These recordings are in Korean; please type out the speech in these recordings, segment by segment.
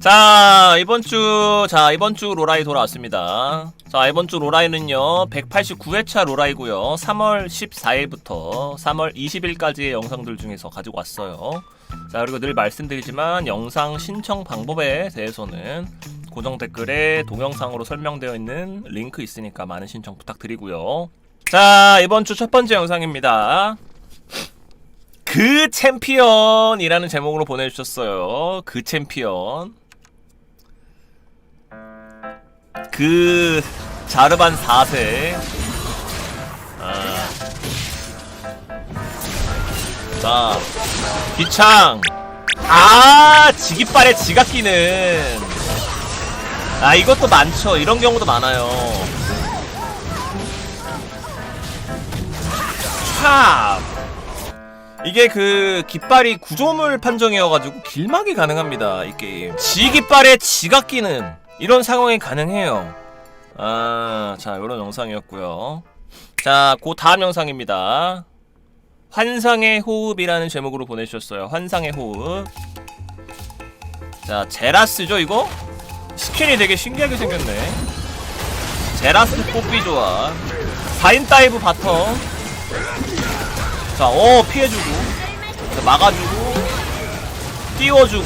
자 이번 주자 이번 주 로라이 돌아왔습니다. 자 이번 주 로라이는요 189회차 로라이고요 3월 14일부터 3월 20일까지의 영상들 중에서 가지고 왔어요. 자 그리고 늘 말씀드리지만 영상 신청 방법에 대해서는 고정 댓글에 동영상으로 설명되어 있는 링크 있으니까 많은 신청 부탁드리고요. 자 이번 주 첫 번째 영상입니다. 그 챔피언이라는 제목으로 보내주셨어요. 그 챔피언. 그 자르반 4세. 아. 자, 기창. 아, 지깃발에 지가 끼는. 아, 이것도 많죠. 이런 경우도 많아요. 참. 이게 그 깃발이 구조물 판정이어가지고 길막이 가능합니다 이 게임. 지 깃발에 지가 끼는 이런 상황이 가능해요. 아자 이런 영상이었고요. 자그 다음 영상입니다. 환상의 호흡이라는 제목으로 보내주셨어요. 환상의 호흡. 자 제라스죠 이거? 스킨이 되게 신기하게 생겼네. 제라스 뽑기 좋아 바인 다이브 바텀 자, 어, 피해주고. 자, 막아주고. 띄워주고.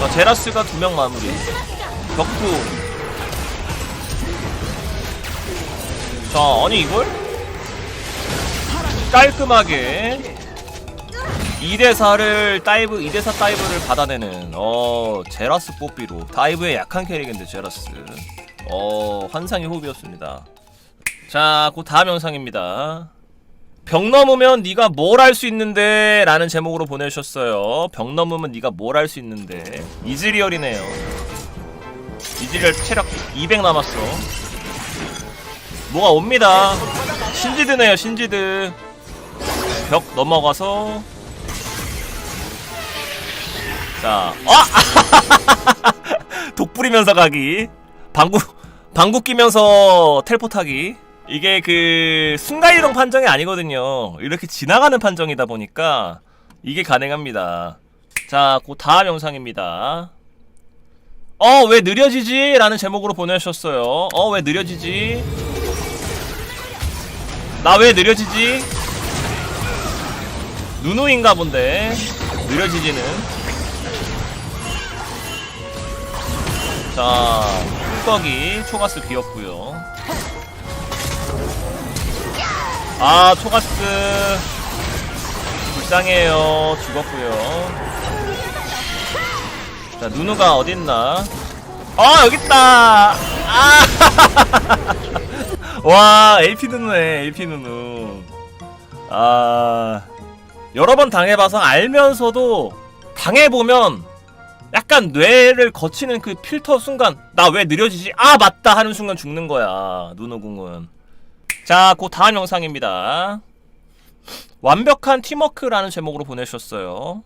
자, 제라스가 두 명 마무리. 격투. 자, 아니, 이걸? 깔끔하게. 2대4를 다이브, 2대4 다이브를 받아내는, 어, 제라스 뽀삐로. 다이브에 약한 캐릭인데, 제라스. 어, 환상의 호흡이었습니다. 자, 그 다음 영상입니다. 벽 넘으면 네가 뭘 할 수 있는데? 라는 제목으로 보내주셨어요. 벽 넘으면 네가 뭘 할 수 있는데? 이즈리얼이네요. 이즈리얼 체력 200 남았어. 뭐가 옵니다. 신지드네요 신지드. 벽 넘어가서. 자 어! 독 뿌리면서 가기. 방구 방구 끼면서 텔포 타기 이게 그 순간이동 판정이 아니거든요. 이렇게 지나가는 판정이다 보니까 이게 가능합니다. 자, 그 다음 영상입니다. 어, 왜 느려지지? 라는 제목으로 보내주셨어요. 어, 왜 느려지지? 나 왜 느려지지? 누누인가 본데. 느려지지는. 자, 꿀꺽이 초가스 비었고요 아 초가스. 불쌍해요. 죽었고요. 자 누누가 어딨나? 어 여깄다! 아와 AP 누누네 AP 누누. 아 여러 번 당해봐서 알면서도 당해보면 약간 뇌를 거치는 그 필터 순간 나 왜 느려지지? 아 맞다 하는 순간 죽는 거야 누누궁은 자, 그 다음 영상입니다. 완벽한 팀워크라는 제목으로 보내주셨어요.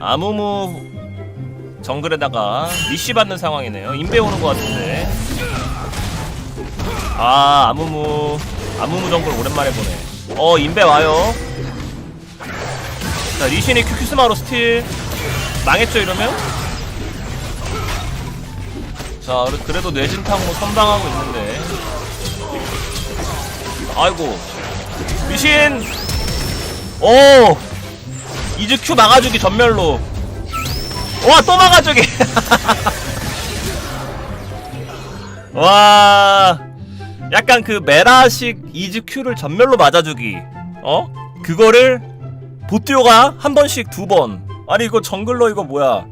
아무무 정글에다가 리시 받는 상황이네요. 인베 오는 것 같은데. 아, 아무무 아무무 정글 오랜만에 보네. 어, 인베 와요. 자, 리신이 큐큐스마로 스틸 망했죠 이러면? 자, 그래도 뇌진탕 뭐 선방하고 있는데. 아이고. 미신. 오. 이즈 큐 막아주기 전멸로. 와 또 막아주기. 와. 약간 그 메라식 이즈 큐를 전멸로 맞아주기. 어? 그거를 보트요가 한 번씩 두 번. 아니 이거 정글러 이거 뭐야?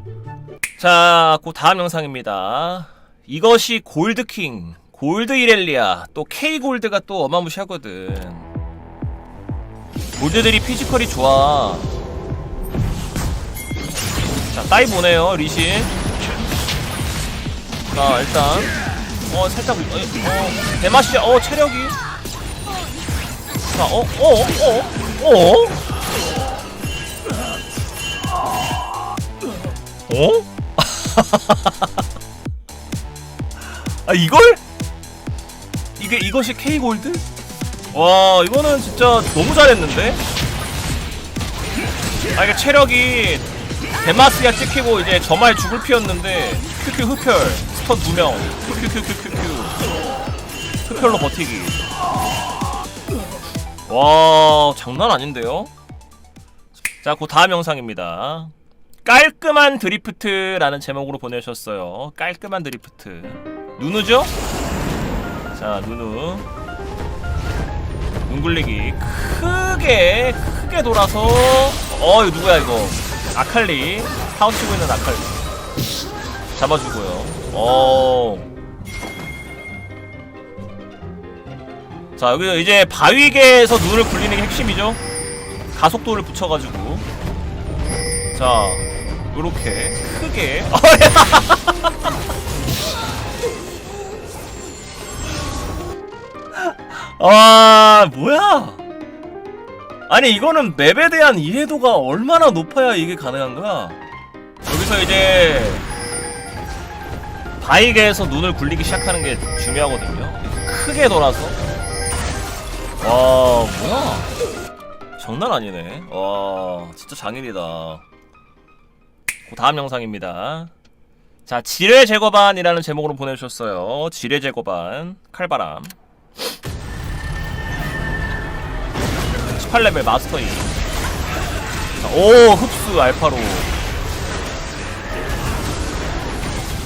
자그 다음 영상입니다. 이것이 골드킹 골드 이렐리아 또 K 골드가 또 어마무시하거든. 골드들이 피지컬이 좋아. 자, 다이브 오네요, 리신. 자, 일단 어 살짝 어, 어 대마시 어 체력이 자, 어, 어, 어, 어? 어? 아 이걸? 이게 이것이 K 골드? 와 이거는 진짜 너무 잘했는데? 아 이게 체력이 데마스가 찍히고 이제 저말 죽을 피었는데 큐큐 흡혈 스턴 두명. 큐큐큐큐큐큐. 흡혈로 버티기. 와 장난 아닌데요? 자 그 다음 영상입니다. 깔끔한 드리프트라는 제목으로 보내셨어요. 깔끔한 드리프트. 누누죠? 자 누누. 눈 굴리기 크게 크게 돌아서. 어 이거 누구야 이거? 아칼리. 파운 치고 있는 아칼리. 잡아주고요. 어. 자 여기 이제 바위계에서 눈을 굴리는 게 핵심이죠. 가속도를 붙여가지고. 자 요렇게 크게 아 뭐야? 아니 이거는 맵에 대한 이해도가 얼마나 높아야 이게 가능한 거야? 여기서 이제 바이게에서 눈을 굴리기 시작하는 게 중요하거든요. 크게 돌아서. 와 뭐야? 장난 아니네. 와 진짜 장인이다. 그 다음 영상입니다. 자 지뢰 제거반이라는 제목으로 보내주셨어요. 지뢰 제거반 칼바람 18레벨 마스터이 자, 오 흡수 알파로.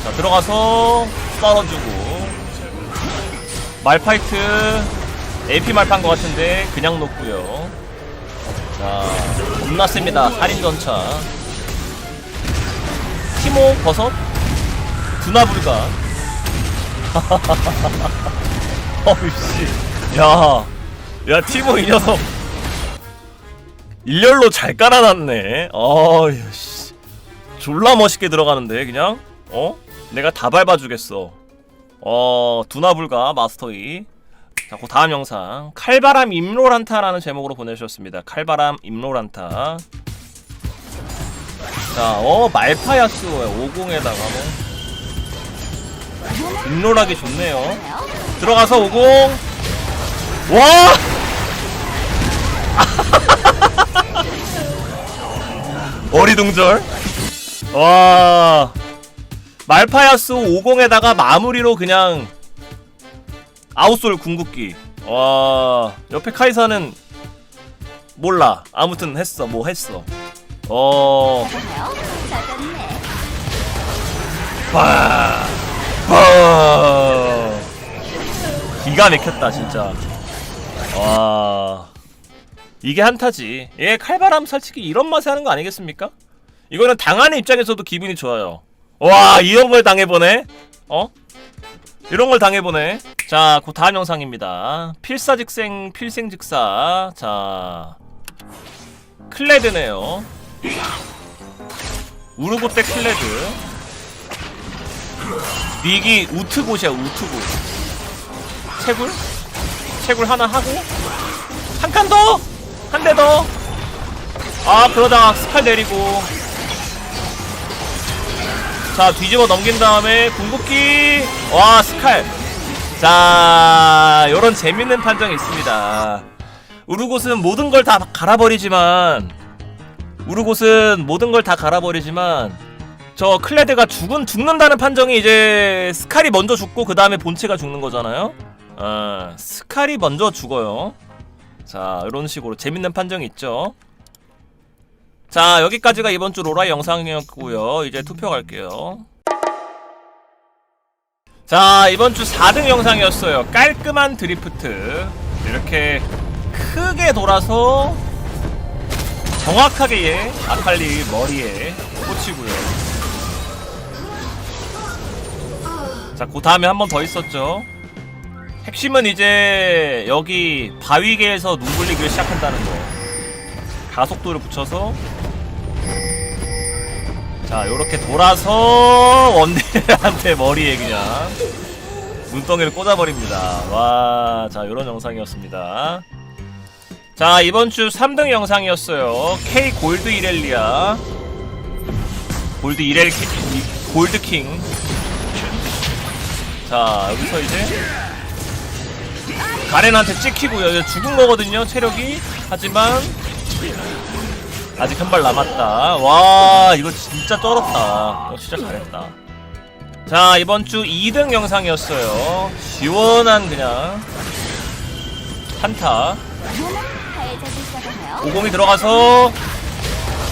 자 들어가서 썰어주고. 말파이트. AP 말파인 것 같은데 그냥 놓고요. 자 겁나 셉니다. 살인전차. 티모 버섯? 두나불가. 어이씨. 야, 야 티모 이 녀석 일렬로 잘 깔아놨네. 어휴 씨, 졸라 멋있게 들어가는데 그냥 어? 내가 다 밟아주겠어. 어 두나불가 마스터이. 자, 그 다음 영상 칼바람 임로란타라는 제목으로 보내주셨습니다. 칼바람 임로란타. 자, 어 말파야스 50에다가 뭐 임로라기 좋네요. 들어가서 50. 와! 어리둥절. 와. 말파야스 50에다가 마무리로 그냥 아웃솔 궁극기. 와. 옆에 카이사는 몰라. 아무튼 했어. 뭐 했어. 어. 와. 와. 기가 막혔다 진짜. 와. 이게 한타지. 예, 칼바람 솔직히 이런 맛에 하는 거 아니겠습니까? 이거는 당하는 입장에서도 기분이 좋아요. 와, 이런 걸 당해보네? 어? 이런 걸 당해보네. 자, 그 다음 영상입니다. 필사직생, 필생직사. 자, 클레드네요. 우르고떼 클레드. 닉이 우트곳이야, 우트곳. 채굴? 채굴 하나 하고, 한 칸 더! 한 대 더! 아, 그러다가 스칼 내리고. 자, 뒤집어 넘긴 다음에 궁극기! 와, 스칼! 자, 요런 재밌는 판정이 있습니다. 우르곳은 모든 걸 다 갈아버리지만, 우르곳은 모든 걸 다 갈아버리지만, 저 클레드가 죽은, 죽는다는 판정이 이제 스칼이 먼저 죽고, 그 다음에 본체가 죽는 거잖아요? 아, 스칼이 먼저 죽어요. 자 이런 식으로 재밌는 판정이 있죠. 자 여기까지가 이번 주 로라 영상이었고요. 이제 투표 갈게요. 자 이번 주 4등 영상이었어요. 깔끔한 드리프트. 이렇게 크게 돌아서 정확하게 얘 아칼리 머리에 꽂히고요. 자그 다음에 한 번 더 있었죠 핵심은 이제 여기 바위계에서 눈 굴리기를 시작한다는 거. 가속도를 붙여서. 자 요렇게 돌아서 원딜한테 머리에 그냥 눈덩이를 꽂아버립니다. 와자 요런 영상이었습니다. 자 이번주 3등 영상이었어요. K 골드 이렐리아. 골드 이렐 골드킹. 자 여기서 이제 가렌한테 찍히고요. 죽은 거거든요, 체력이. 하지만 아직 한 발 남았다. 와, 이거 진짜 쩔었다. 진짜 잘했다. 자, 이번 주 2등 영상이었어요. 시원한 그냥 한타. 50이 들어가서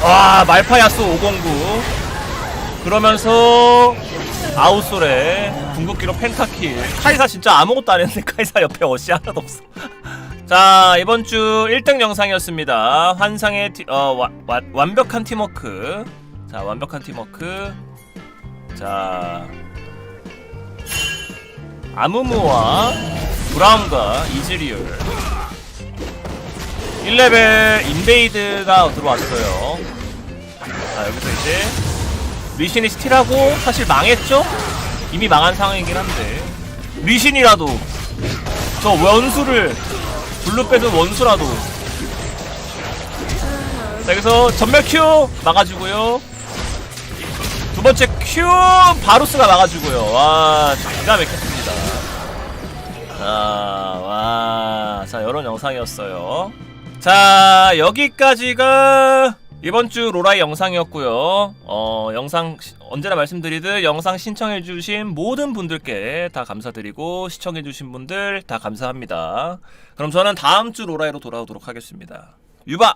와 말파야스 509 그러면서 아웃솔에 궁극기로 펜타킬 카이사 진짜 아무것도 안 했는데 카이사 옆에 어시 하나도 없어. 자 이번 주 1등 영상이었습니다. 환상의 티, 어, 와, 와, 완벽한 팀워크. 자 완벽한 팀워크. 자 아무무와 브라운과 이즈리얼. 1레벨 인베이드가 들어왔어요. 자, 여기서 이제 리신이 스틸하고 사실 망했죠? 이미 망한 상황이긴 한데 리신이라도 저 원수를 블루 빼는 원수라도 자, 여기서 전멸 큐 막아주고요. 두 번째 큐 바루스가 막아주고요. 와, 기가 막혔습니다. 아, 와. 자, 이런 영상이었어요. 자, 여기까지가 이번 주 로라이 영상이었고요. 어, 영상 시- 언제나 말씀드리듯 영상 신청해 주신 모든 분들께 다 감사드리고 시청해 주신 분들 다 감사합니다. 그럼 저는 다음 주 로라이로 돌아오도록 하겠습니다. 유바